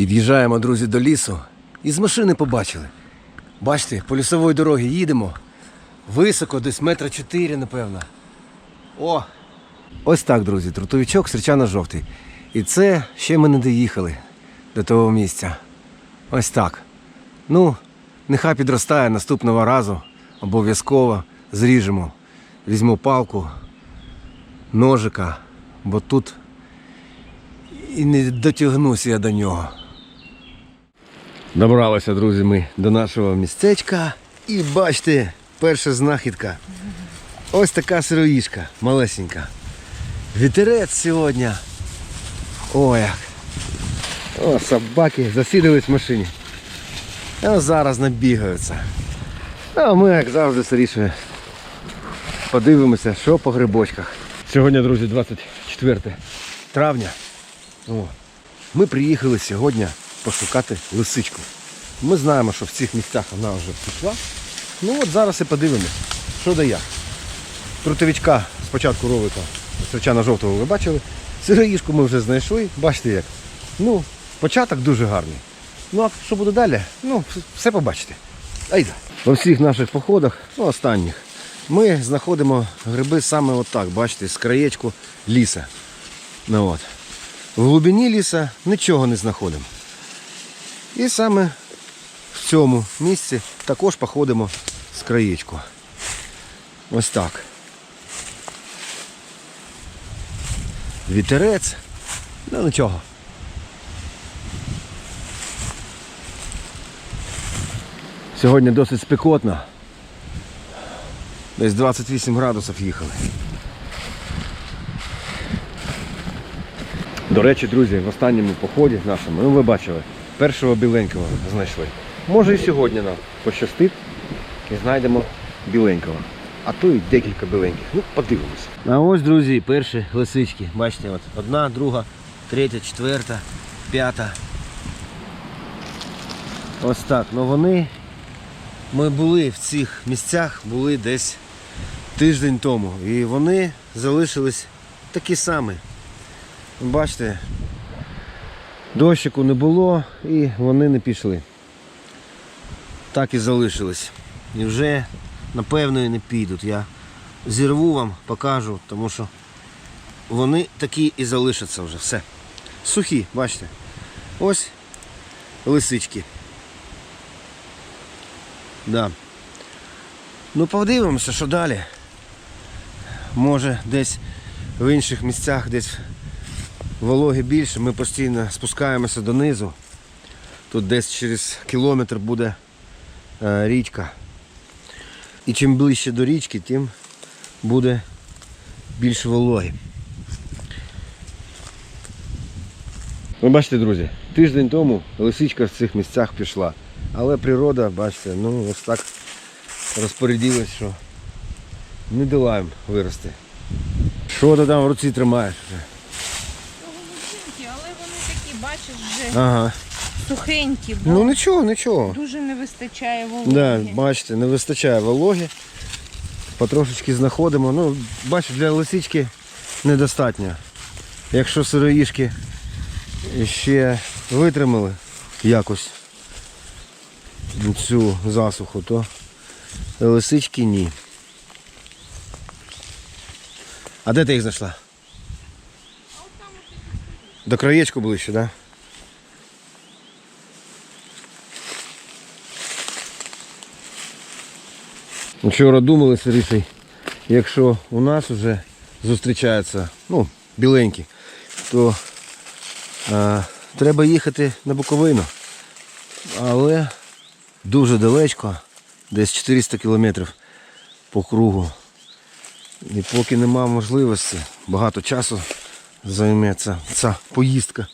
Під'їжджаємо, друзі, до лісу і з машини побачили. Бачите, по лісової дороги їдемо. Високо, десь метра чотири, напевно. О! Ось так, друзі, трутовичок срічано-жовтий. І це ще ми не доїхали до того місця. Ось так. Ну, нехай підростає наступного разу. Обов'язково зріжемо. Візьму палку, ножика, бо тут і не дотягнуся я до нього. Добралися, друзі, ми до нашого містечка. І бачите, перша знахідка. Ось така сироїшка, малесенька. Вітерець сьогодні. О, як. О, собаки засідались в машині. А зараз набігаються. А ми, як завжди, сиріше подивимося, що по грибочках. Сьогодні, друзі, 24 травня. О, ми приїхали сьогодні пошукати лисичку. Ми знаємо, що в цих місцях вона вже пішла. Ну от зараз і подивимось, що да як. Трутовичка спочатку ролика звичайно жовтого ви бачили. Сироїшку ми вже знайшли, бачите як. Ну, початок дуже гарний. Ну а що буде далі? Ну, все побачите. Айда. По всіх наших походах, ну останніх, ми знаходимо гриби саме отак, бачите, з краєчку ліса. Ну, от. В глибині ліса нічого не знаходимо. І саме в цьому місці також походимо з краєчку. Ось так. Вітерець. Ну нічого. Сьогодні досить спекотно. Десь 28 градусів їхали. До речі, друзі, в останньому поході нашому, ну ви бачили, першого біленького знайшли. Може і сьогодні нам пощастить і знайдемо біленького. А то і декілька біленьких. Ну, подивимося. А ось, друзі, перші лисички. Бачите, от одна, друга, третя, четверта, п'ята. Ось так. Ну вони. Ми були в цих місцях, були десь тиждень тому. І вони залишились такі самі. Бачите, дощику не було і вони не пішли. Так і залишились. І вже напевно і не підуть. Я зірву вам, покажу, тому що вони такі і залишаться вже. Все. Сухі, бачите. Ось лисички. Да. Ну подивимося, що далі. Може десь в інших місцях, десь вологи більше, ми постійно спускаємося донизу. Тут десь через кілометр буде е, річка. І чим ближче до річки, тим буде більше вологи. Ви бачите, друзі, тиждень тому лисичка в цих місцях пішла. Але природа, бачите, ну ось так розпорядилась, що не дала вирости. Що ти там в руці тримаєш? Голубінки, але вони такі, бачиш, вже Ага. сухенькі, бо Ну нічого, нічого. дуже не вистачає вологи. Да, бачите, не вистачає вологи. Потрошечки знаходимо. Ну, бачу, для лисички недостатньо. Якщо сироїшки ще витримали якось цю засуху, то лисички ні. А де ти їх знайшла? До краєчку ближче? Да? Вчора думали з Рисей, якщо у нас вже зустрічаються ну, біленькі, то а, треба їхати на Буковину. Але дуже далечко, десь 400 кілометрів по кругу. І поки нема можливості, багато часу займеться ця поїздка.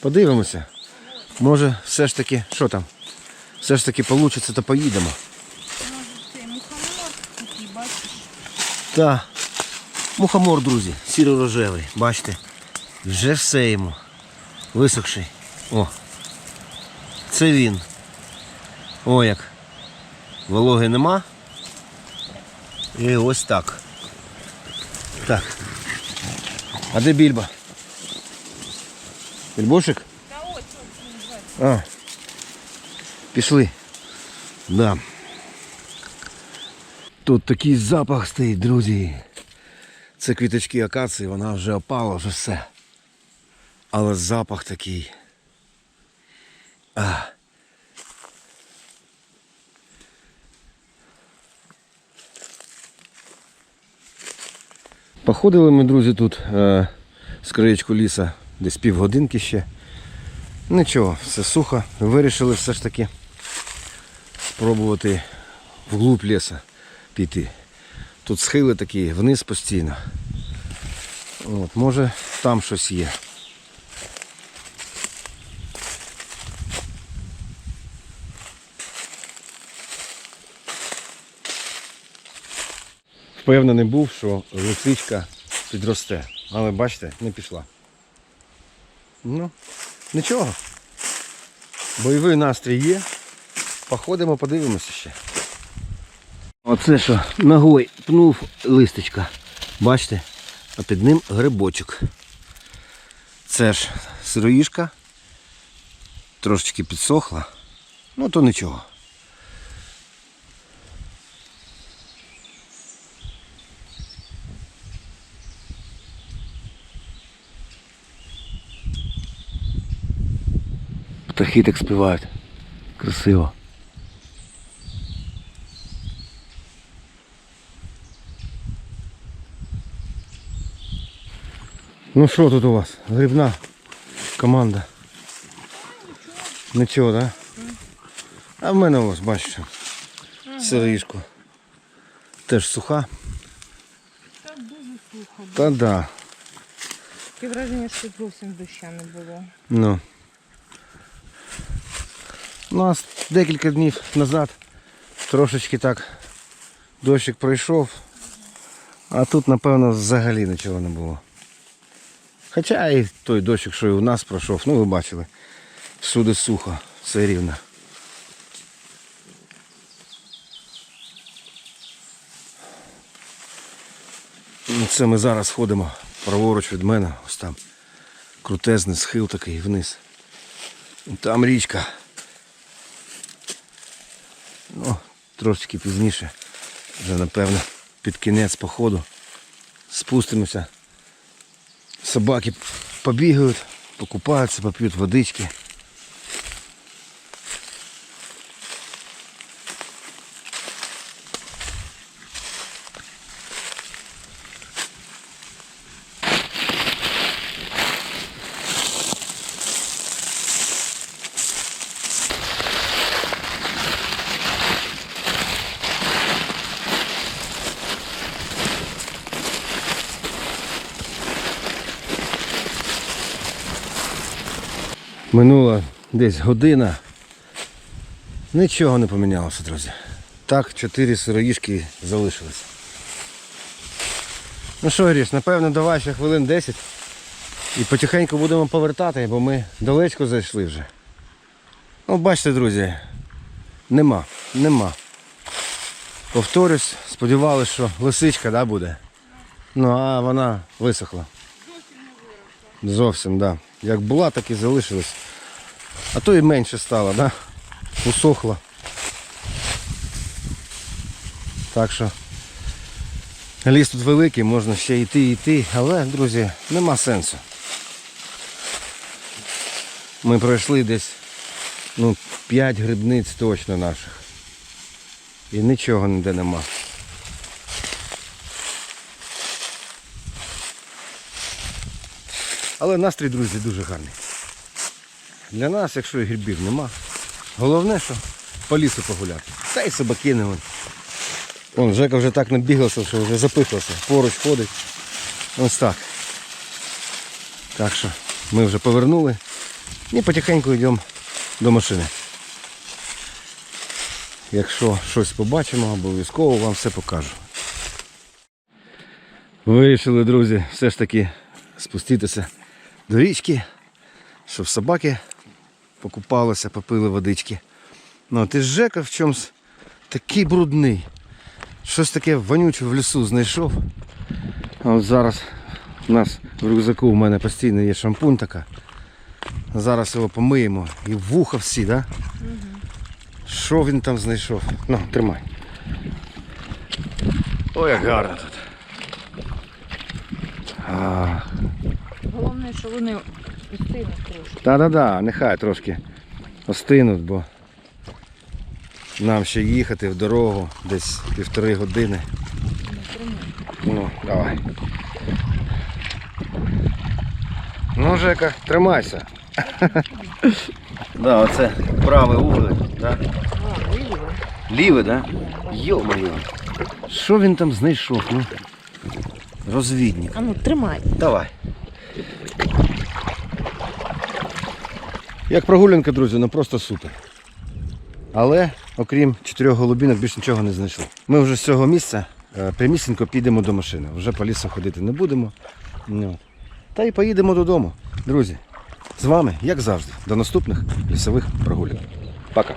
Подивимося. Може все ж таки, що там? Все ж таки вийде, то поїдемо. Та мухомор, друзі, сіро-рожевий, бачите, вже все йому. Висохший. О. Це він. О як. Вологи нема. І ось так. Так. А де більба? Більбошик? А. Пішли. Да. Тут такий запах стоїть, друзі. Це квіточки акації, вона вже опала, вже все. Але запах такий. А. Походили ми, друзі, тут е, з краєчку ліса десь півгодинки ще. Нічого, все сухо. Вирішили все ж таки спробувати вглуб ліса піти. Тут схили такі вниз постійно. От, може там щось є. Впевнений був, що лисичка підросте. Але бачите, не пішла. Ну, нічого. Бойовий настрій є. Походимо, подивимося ще. Оце що, ногой пнув листочка. Бачите? А під ним грибочок. Це ж сироїшка. Трошечки підсохла. Ну то нічого. Птахи так співають. Красиво. Ну що тут у вас? Грибна команда. Нічого, так? Да? А в мене ось, бачите. Сиришку. Теж суха. Та дуже сухо. Та да. Таке враження, що зовсім доща не було. Ну. У нас декілька днів назад трошечки так дощик пройшов, а тут, напевно, взагалі нічого не було. Хоча і той дощик, що і у нас пройшов, ну ви бачили, всюди сухо, все рівно. Ну, Це ми зараз ходимо праворуч від мене, ось там крутезний схил такий вниз. Там річка. Ну, трошечки пізніше. Вже напевно під кінець походу. Спустимося. Собаки побігають, покупаються, поп'ють водички. Минула десь година. Нічого не помінялося, друзі. Так, чотири сироїшки залишилися. Ну що, Гріш, напевно, давай ще хвилин 10 і потихеньку будемо повертати, бо ми далечко зайшли вже. Ну, бачите, друзі, нема, нема. Повторюсь, сподівалися, що лисичка да, буде. Ну, а вона висохла. Зовсім, так. Да. Як була, так і залишилась. А то і менше стало, да? Усохла. Так що ліс тут великий, можна ще йти йти, але, друзі, нема сенсу. Ми пройшли десь ну, 5 грибниць точно наших. І нічого ніде нема. Але настрій, друзі, дуже гарний. Для нас, якщо і грибів нема, головне, що по лісу погуляти. Та й собаки не вон. Вон, Жека вже так набігався, що вже запихався. Поруч ходить. Ось так. Так що ми вже повернули і потихеньку йдемо до машини. Якщо щось побачимо, обов'язково вам все покажу. Вирішили, друзі, все ж таки спуститися до річки, щоб собаки покупалися, попили водички. Ну, ти ж Жека в чомусь такий брудний. Щось таке вонюче в лісу знайшов. А от зараз у нас в рюкзаку у мене постійно є шампунь така. Зараз його помиємо. І вуха всі, так? Да? Що він там знайшов? Ну, тримай. Ой, як гарно тут. А, Головне, що вони трошки. Та-да-да, нехай трошки остинуть, бо нам ще їхати в дорогу десь півтори години. Ну, давай. Ну, Жека, тримайся. Да, оце правий угол, да? А. Ліве, да? Йо-моє. Що він там знайшов? Ну? Розвідник. А ну тримай. Давай. Як прогулянка, друзі, ну просто супер. Але, окрім чотирьох голубінок, більше нічого не знайшли. Ми вже з цього місця е, прямісінько підемо до машини. Вже по лісу ходити не будемо. Ну, Та й поїдемо додому. Друзі, з вами, як завжди, до наступних лісових прогулянок. Пока.